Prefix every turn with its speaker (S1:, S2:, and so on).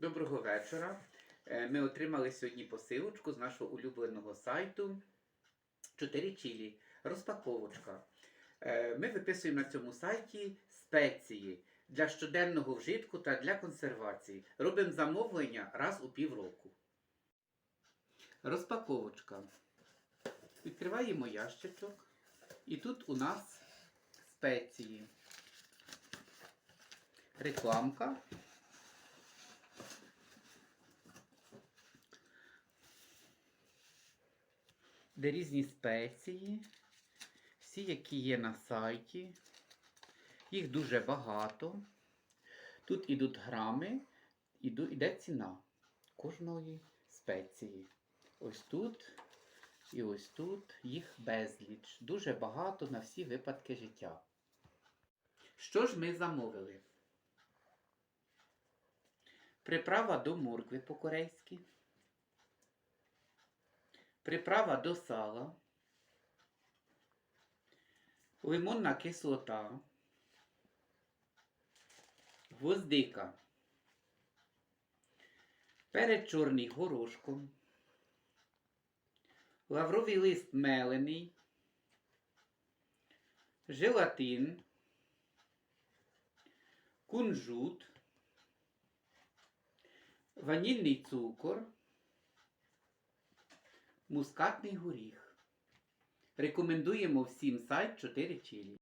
S1: Доброго вечора. Е, Ми отримали сьогодні посилочку з нашого улюбленого сайту 4 чилі. Розпаковочка. Е, Ми виписуємо на цьому сайті спеції для щоденного вжитку та для консервації. Робимо замовлення раз у півроку. Розпаковочка. Відкриваємо ящичок. І тут у нас спеції. Рекламка. Де різні спеції, всі, які є на сайті. Їх дуже багато. Тут ідуть грами, іде ціна кожної спеції. Ось тут і ось тут їх безліч. Дуже багато на всі випадки життя. Що ж ми замовили? Приправа до моркви по-корейськи. Приправа до сала. Лимонна кислота. Гвоздика. Перед чорний горошком. Лавровий лист мелений. Желатин. Кунжут. Ванільний цукор. Мускатний горіх. Рекомендуємо всім сайт 4 чилі.